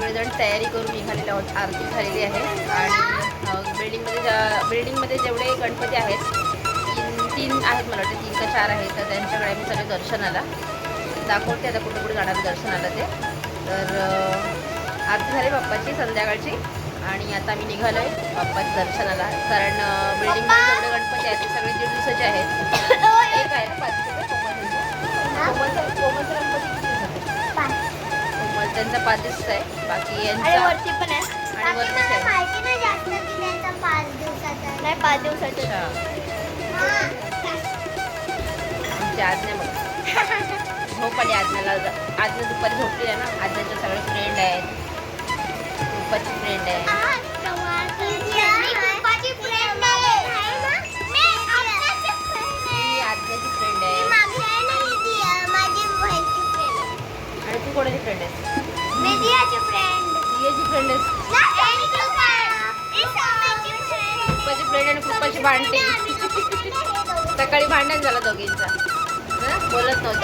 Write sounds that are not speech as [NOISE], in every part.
सगळेजण तयारी करून निघालेले आहोत आरती झालेली आहे. आणि बिल्डिंगमध्ये ज्या बिल्डिंगमध्ये जेवढे गणपती आहेत तीन तीन आहेत मला वाटतं. तीन का चार आहेत. तर त्यांच्याकडे आम्ही सगळे दर्शनाला दाखवते. आता कुठे कुठे जाणार दर्शनाला ते. तर आरती झाली बाप्पाची संध्याकाळची. आणि आता आम्ही निघालो आहे बाप्पाच्या दर्शनाला. कारण बिल्डिंगमध्ये जेवढे गणपती आहेत ते सगळे दीड दिवसाचे आहेत. कोमल त्यांचा पाच दिवसाचा आहे. बाकी यांचा वरती पण आहे. आणि वरतीच आहे माहिती नाही जास्त की त्यांचा पाच दिवसाचा नाही पाच दिवसाचे. अच्छा आमची आज्ञा बघ. झोप आली आज्ञाला आज्ञा दुपारी झोपली आहे ना? आज्ञाचे सगळे फ्रेंड आहेत. रुपाची फ्रेंड आहे मी फ्रेंड आहे. मी फ्रेंड फ्रेंड आणि दियाची फ्रेंड आहेस फ्रेंड भांडते सकाळी भांडण झालं दोघींचा. हं? बोलत नव्हतं.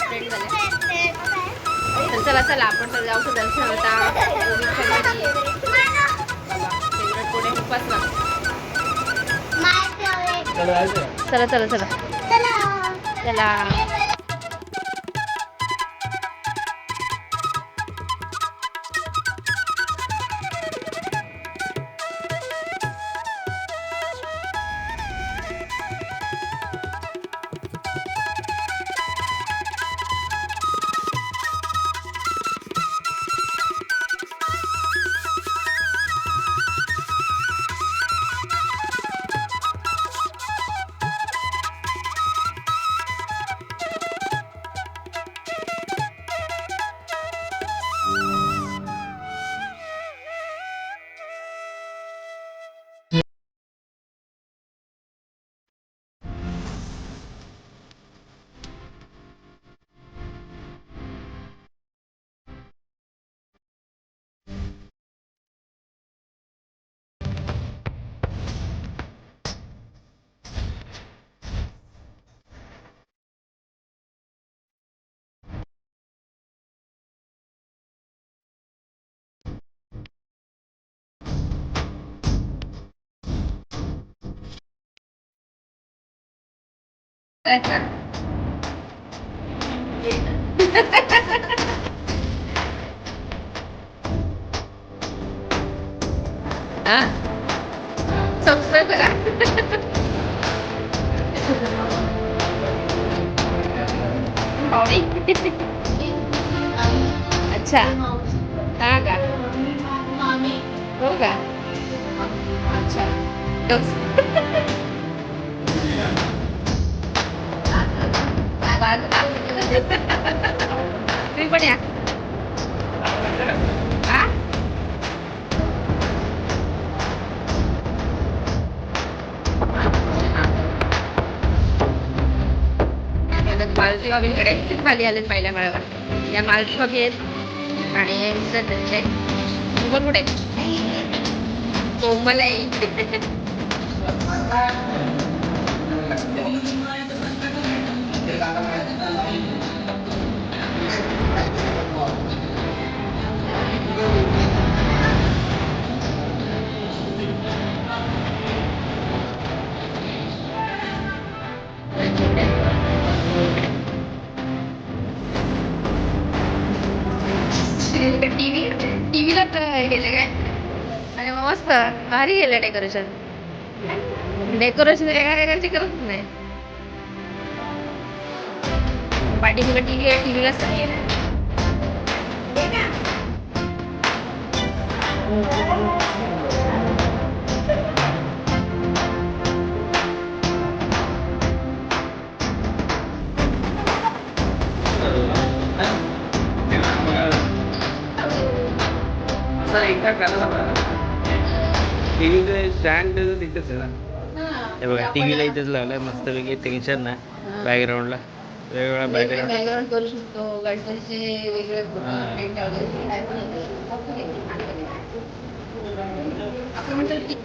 फ्रेंड झाले चला चला. आपण तर जाऊ दर्शन होता. आहे उपासना [LAUGHS] चला. चला. चला चला सबस्क्राईब करा पावडी अच्छा हा का हो का अच्छा तोच. [LAUGHS] तुम्ही पण या. मालती मालती बाबींकडे खाली आलेत पहिल्या माळावर. या मालती बाबी आहेत आणि हे त्यांचे कोमल कुठे? कोमल आहे [LAUGHS] टीव्ही टीव्हीला गेले काय? आणि मग मस्त. भारी गेलं डेकोरेशन डेकोरेशन एका एकाची करत नाही. पाठीमागे टीव्ही आहे टीव्हीलाच नाही टीव्ही स्टँड तिथेच आहे ना। हे बघा टीव्हीला इथेच लावलाय मस्तपैकी टेन्शन नाही बॅकग्राऊंडला वेगवेगळ्या बॅकग्राऊंड बॅकग्राऊंड करू शकतो गणपतीचे वेगळे हा. print वगैरे काय पण होतं. फक्त हे. आपण म्हणतो टी-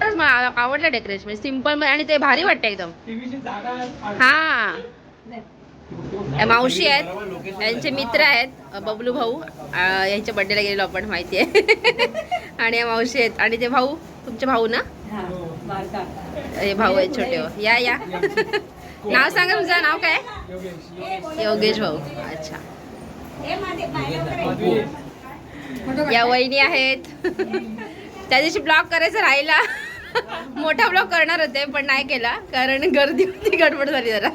खरंच मला आवडलं डेकोरेशन सिंपल आणि ते भारी वाटतं एकदम हा मावशी आहेत. यांचे मित्र आहेत. बबलू भाऊ. यांच्या बड्डेला गेलेलो आपण माहिती आहे [LAUGHS] आणि या मावशी आहेत. आणि ते भाऊ तुमचे भाऊ ना? हे भाऊ आहेत छोटे या या. [LAUGHS] नाव सांगा तुझं नाव काय? योगेश भाऊ. अच्छा. या वहिनी आहेत. [LAUGHS] त्या दिवशी ब्लॉग करायचं राहिला. मोठा ब्लॉग करणार होते पण नाही केला. कारण गर्दी होती गडबड झाली जरा.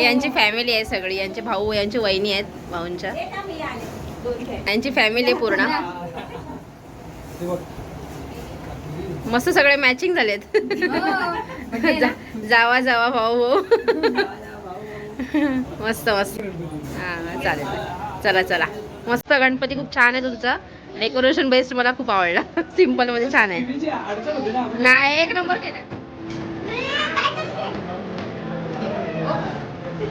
यांची फॅमिली आहे सगळी. यांचे भाऊ यांची वहिनी आहेत भाऊंच्या. यांची फॅमिली आहे पूर्ण. मस्त सगळे मॅचिंग झालेत. जावा जावा भाऊ भाऊ. मस्त मस्त. हां चालेल. चला चला. मस्त गणपती खूप छान आहे तुमचा. डेकोरेशन बेस्ट मला खूप आवडला. सिंपलमध्ये छान आहे. नाही एक नंबर केला.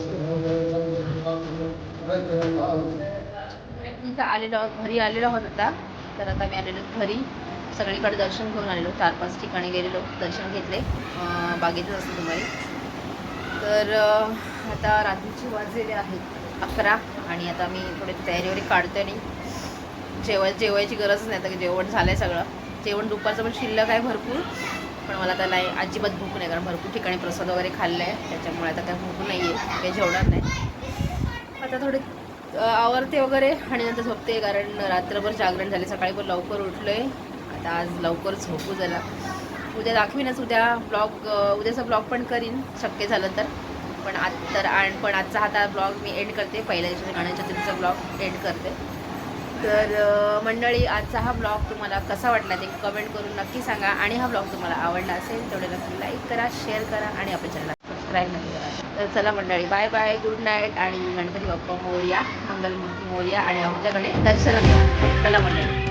काढली एकदा आलेलो घरी आलेलो आहोत आता. तर आता मी आलेलो घरी. सगळीकडे दर्शन घेऊन आलेलो चार पाच ठिकाणी गेलेलो दर्शन घेतले. बागेतच असतो तुम्हाला. तर आता रात्रीची वाजलेले आहेत अकरा. आणि आता मी थोडी तयारी वगैरे काढते आणि जेवाय जेवायची गरजच नाही आता जेवण झालं आहे सगळं. जेवण दुपारचं पण शिल्लक आहे भरपूर. पण मला त्याला अजिबात भूक नाही कारण भरपूर ठिकाणी प्रसाद वगैरे खाल्ला आहे. त्याच्यामुळे आता काय भूक नाही आहे काही जेवणार नाही. आता थोडे आवरते वगैरे आणि नंतर झोपते कारण रात्रभर जागरण झाले. सकाळी पण लवकर उठलो आहे आता आज लवकर झोपू जरा. उद्या दाखवीनच उद्या ब्लॉग उद्याचा ब्लॉग पण करीन. शक्य झालं तर. पण आज तर आणि पण आजचा हा ब्लॉग मी एंड करते. पहिल्या दिवशी गणेश चतुर्थीचा ब्लॉग एंड करते. तर मंडळी आजचा हा ब्लॉग तुम्हाला कसा वाटला ते कमेंट करून नक्की सांगा. आणि हा ब्लॉग तुम्हाला आवडला असेल तेवढे नक्की लाईक करा शेअर करा आणि आपल्या चॅनल सबस्क्राईब नाही करा तर चला मंडळी बाय बाय गुड नाईट आणि गणपती बाप्पा मोर्या मंगलमूर्ती मोर्या आणि आमच्याकडे दर्शन चला मंडळी.